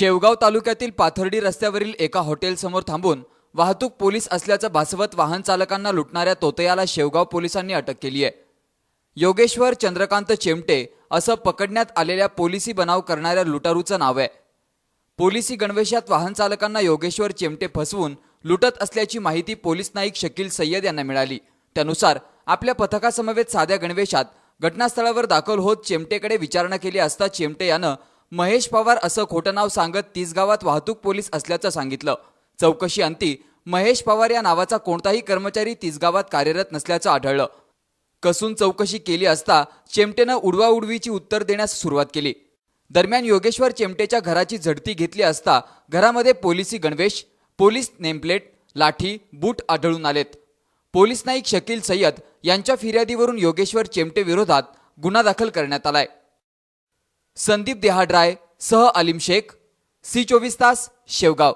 शेवगाव तालुक्यातील पाथर्डी रस्त्यावरील एका हॉटेलसमोर थांबून वाहतूक पोलीस असल्याचं भासवत वाहन चालकांना लुटणाऱ्या तोतयाला शेवगाव पोलिसांनी अटक केली आहे. योगेश्वर चंद्रकांत चेमटे असं पकडण्यात आलेल्या पोलिसी बनाव करणाऱ्या लुटारूचं नाव आहे. पोलिसी गणवेशात वाहन चालकांना योगेश्वर चेमटे फसवून लुटत असल्याची माहिती पोलीस नाईक शकील सय्यद यांना मिळाली. त्यानुसार आपल्या पथकासमवेत साध्या गणवेशात घटनास्थळावर दाखल होत चेमटेकडे विचारणा केली असता चेमटे यानं महेश पवार असं खोटं नाव सांगत तिसगावात वाहतूक पोलीस असल्याचं सांगितलं. चौकशी अंती महेश पवार या नावाचा कोणताही कर्मचारी तिसगावात कार्यरत नसल्याचं आढळलं. कसून चौकशी केली असता चेमटेनं उडवाउडवीची उत्तर देण्यास सुरुवात केली. दरम्यान योगेश्वर चेमटेच्या घराची झडती घेतली असता घरामध्ये पोलिसी गणवेश पोलीस नेमप्लेट लाठी बूट आढळून आलेत. पोलीस नाईक शकील सय्यद यांच्या फिर्यादीवरून योगेश्वर चेमटे विरोधात गुन्हा दाखल करण्यात आलाय. संदीप देहाड्राय सह अलीम शेख सी चोवीस तास शेवगाव.